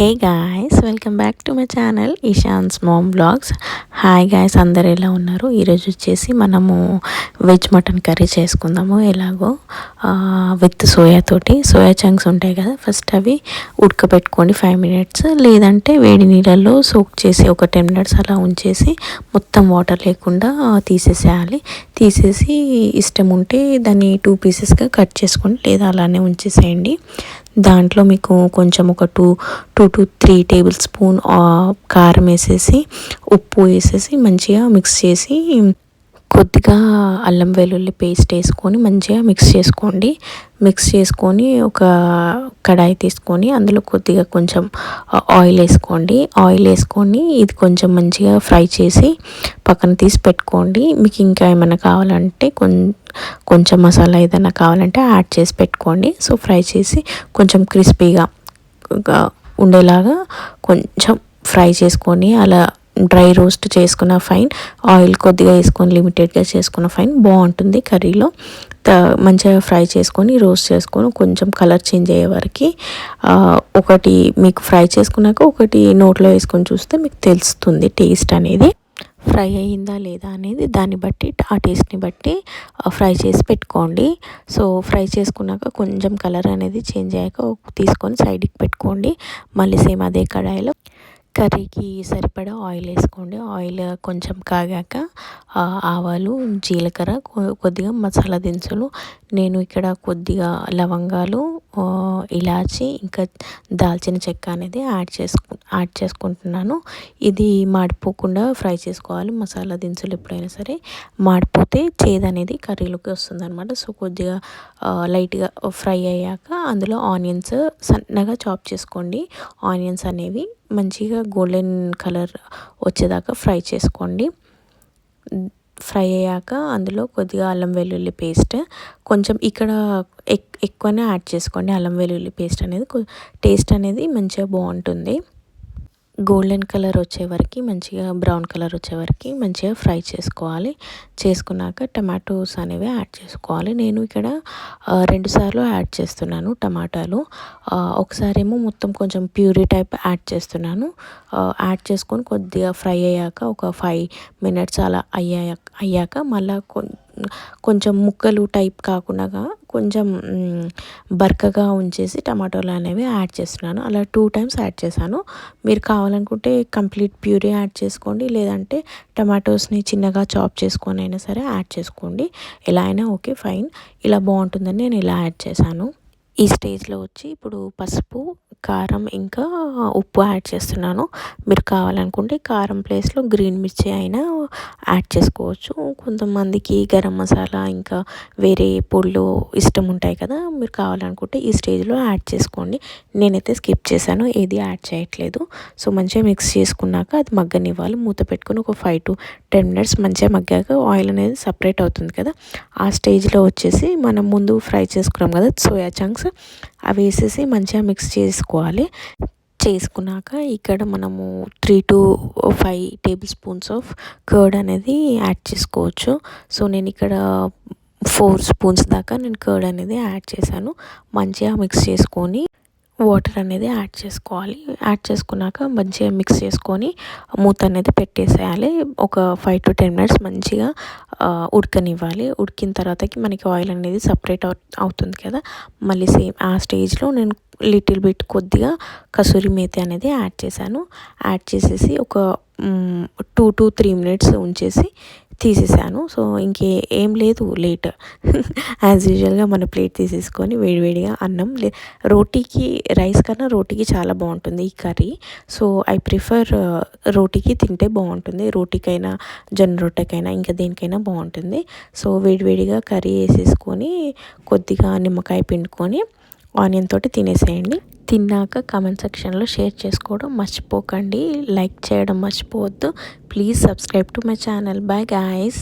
Hey guys! Guys welcome back to my channel Eshan's mom blogs hi guys అందరు ఎలా ఉన్నారు? ఈరోజు వచ్చేసి మనము వెజ్ మటన్ కర్రీ చేసుకుందాము ఎలాగో. విత్ సోయా తోటి. సోయా చంక్స్ ఉంటాయి కదా ఫస్ట్ అవి ఉడకబెట్టుకోండి ఫైవ్ మినిట్స్ లేదంటే వేడి నీళ్ళల్లో సోక్ చేసి ఒక టెన్ మినిట్స్ అలా ఉంచేసి మొత్తం వాటర్ లేకుండా తీసేసేయాలి. తీసేసి ఇష్టం ఉంటే దాన్ని టూ పీసెస్గా కట్ చేసుకోండి లేదా అలానే ఉంచేసేయండి. దాంట్లో మీకు కొంచెం ఒక two two to three tablespoon కారం వేసేసి ఉప్పు వేసేసి మంచిగా మిక్స్ చేసి కొద్దిగా అల్లం వెల్లుల్లి పేస్ట్ వేసుకొని మంచిగా మిక్స్ చేసుకోండి. మిక్స్ చేసుకొని ఒక కడాయి తీసుకొని అందులో కొద్దిగా కొంచెం ఆయిల్ వేసుకోండి. ఆయిల్ వేసుకొని ఇది కొంచెం మంచిగా ఫ్రై చేసి పక్కన తీసి పెట్టుకోండి. మీకు ఇంకా ఏమైనా కావాలంటే కొంచెం మసాలా ఏదైనా కావాలంటే యాడ్ చేసి పెట్టుకోండి. సో ఫ్రై చేసి కొంచెం క్రిస్పీగా ఉండేలాగా కొంచెం ఫ్రై చేసుకొని అలా డ్రై రోస్ట్ చేసుకున్న ఫైన్ ఆయిల్ కొద్దిగా వేసుకొని లిమిటెడ్గా చేసుకున్న ఫైన్ బాగుంటుంది కర్రీలో. మంచిగా ఫ్రై చేసుకొని రోస్ట్ చేసుకొని కొంచెం కలర్ చేంజ్ అయ్యే వరకు ఒకటి మీకు ఫ్రై చేసుకున్నాక ఒకటి నోట్లో వేసుకొని చూస్తే మీకు తెలుస్తుంది టేస్ట్ అనేది. ఫ్రై అయ్యిందా లేదా అనేది దాన్ని బట్టి ఆ టేస్ట్ని బట్టి ఫ్రై చేసి పెట్టుకోండి. సో ఫ్రై చేసుకున్నాక కొంచెం కలర్ అనేది చేంజ్ అయ్యాక తీసుకొని సైడ్కి పెట్టుకోండి. మళ్ళీ సేమ్ అదే కడాయిలో కర్రీకి సరిపడా ఆయిల్ వేసుకోండి. ఆయిల్ కొంచెం కాగాక ఆవాలు జీలకర్ర కొద్దిగా మసాలా దినుసులు నేను ఇక్కడ కొద్దిగా లవంగాలు ఇలాచి ఇంకా దాల్చిన చెక్క అనేది యాడ్ చేసుకు యాడ్ చేసుకుంటున్నాను. ఇది మాడిపోకుండా ఫ్రై చేసుకోవాలి. మసాలా దినుసులు ఎప్పుడైనా సరే మాడిపోతే చేదు అనేది కర్రీలోకి వస్తుంది అనమాట సో కొద్దిగా లైట్గా ఫ్రై అయ్యాక అందులో ఆనియన్స్ సన్నగా చాప్ చేసుకోండి. ఆనియన్స్ అనేవి మంచిగా గోల్డెన్ కలర్ వచ్చేదాకా ఫ్రై చేసుకోండి. ఫ్రై అయ్యాక అందులో కొద్దిగా అల్లం వెల్లుల్లి పేస్ట్. కొంచెం ఇక్కడ ఎక్కువనే యాడ్ చేసుకోండి. అల్లం వెల్లుల్లి పేస్ట్ అనేది టేస్ట్ అనేది మంచిగా బాగుంటుంది. గోల్డెన్ కలర్ వచ్చే వరకు మంచిగా బ్రౌన్ కలర్ వచ్చే వరకు మంచిగా ఫ్రై చేసుకోవాలి. చేసుకున్నాక టమాటోస్ అనేవి యాడ్ చేసుకోవాలి. నేను ఇక్కడ రెండుసార్లు యాడ్ చేస్తున్నాను టమాటాలు. ఒకసారేమో మొత్తం కొంచెం ప్యూరీ టైప్ యాడ్ చేస్తున్నాను. యాడ్ చేసుకొని కొద్దిగా ఫ్రై అయ్యాక ఒక ఫైవ్ మినిట్స్ అలా అయ్యాక అయ్యాక మళ్ళీ కొంచెం ముక్కలు టైప్ కాకుండా కొంచెం బరకగా ఉంచేసి టమాటోలు అనేవి యాడ్ చేస్తున్నాను. అలా టూ టైమ్స్ యాడ్ చేశాను. మీరు కావాలనుకుంటే కంప్లీట్ ప్యూరీ యాడ్ చేసుకోండి. లేదంటే టమాటోస్ని చిన్నగా చాప్ చేసుకొని అయినా సరే యాడ్ చేసుకోండి. ఎలా అయినా ఓకే ఫైన్. ఇలా బాగుంటుందని నేను ఇలా యాడ్ చేశాను. ఈ స్టేజ్లో వచ్చి ఇప్పుడు పసుపు కారం ఇంకా ఉప్పు యాడ్ చేస్తున్నాను. మీరు కావాలనుకుంటే కారం ప్లేస్లో గ్రీన్ మిర్చి అయినా యాడ్ చేసుకోవచ్చు. కొంతమందికి గరం మసాలా ఇంకా వేరే పొళ్ళు ఇష్టం ఉంటాయి కదా మీరు కావాలనుకుంటే ఈ స్టేజ్లో యాడ్ చేసుకోండి. నేనైతే స్కిప్ చేశాను ఏది యాడ్ చేయట్లేదు. సో మంచిగా మిక్స్ చేసుకున్నాక అది మగ్గనివ్వాలి. మూత పెట్టుకుని ఒక ఫైవ్ టు టెన్ మినిట్స్ మంచిగా మగ్గాక ఆయిల్ అనేది సపరేట్ అవుతుంది కదా. ఆ స్టేజ్లో వచ్చేసి మనం ముందు ఫ్రై చేసుకున్నాం కదా సోయా చంక్స్. అవి వేసేసి మంచిగా మిక్స్ చేసుకోవాలి. చేసుకున్నాక ఇక్కడ మనము three to five tablespoons of curd అనేది యాడ్ చేసుకోవచ్చు. సో నేను ఇక్కడ ఫోర్ స్పూన్స్ దాకా నేను కర్డ్ అనేది యాడ్ చేశాను. మంచిగా మిక్స్ చేసుకొని వాటర్ అనేది యాడ్ చేసుకోవాలి. యాడ్ చేసుకున్నాక మంచిగా మిక్స్ చేసుకొని మూత అనేది పెట్టేసేయాలి. ఒక ఫైవ్ టు టెన్ మినిట్స్ మంచిగా ఉడకనివ్వాలి. ఉడికిన తర్వాతకి మనకి ఆయిల్ అనేది సపరేట్ అవుతుంది కదా. మళ్ళీ సేమ్ ఆ స్టేజ్లో నేను లిటిల్ బిట్ కొద్దిగా కసూరి మేతి అనేది యాడ్ చేశాను. యాడ్ చేసేసి ఒక టూ టు త్రీ మినిట్స్ ఉంచేసి తీసేసాను. సో ఇంకే ఏం లేదు లేట్. యాజ్ యూజువల్గా మన ప్లేట్ తీసేసుకొని వేడివేడిగా అన్నం లే రోటీకి రైస్ కన్నా రోటీకి చాలా బాగుంటుంది ఈ కర్రీ. సో ఐ ప్రిఫర్ రోటీకి తింటే బాగుంటుంది. రోటీకైనా జొన్న రొట్టెకైనా ఇంకా దేనికైనా బాగుంటుంది. సో వేడివేడిగా కర్రీ వేసేసుకొని కొద్దిగా నిమ్మకాయ పిండుకొని ఆనియన్ తోటి తినేసేయండి. తిన్నాక కామెంట్ సెక్షన్లో షేర్ చేసుకోవడం మర్చిపోకండి. లైక్ చేయడం మర్చిపోవద్దు. Please subscribe to my channel bye guys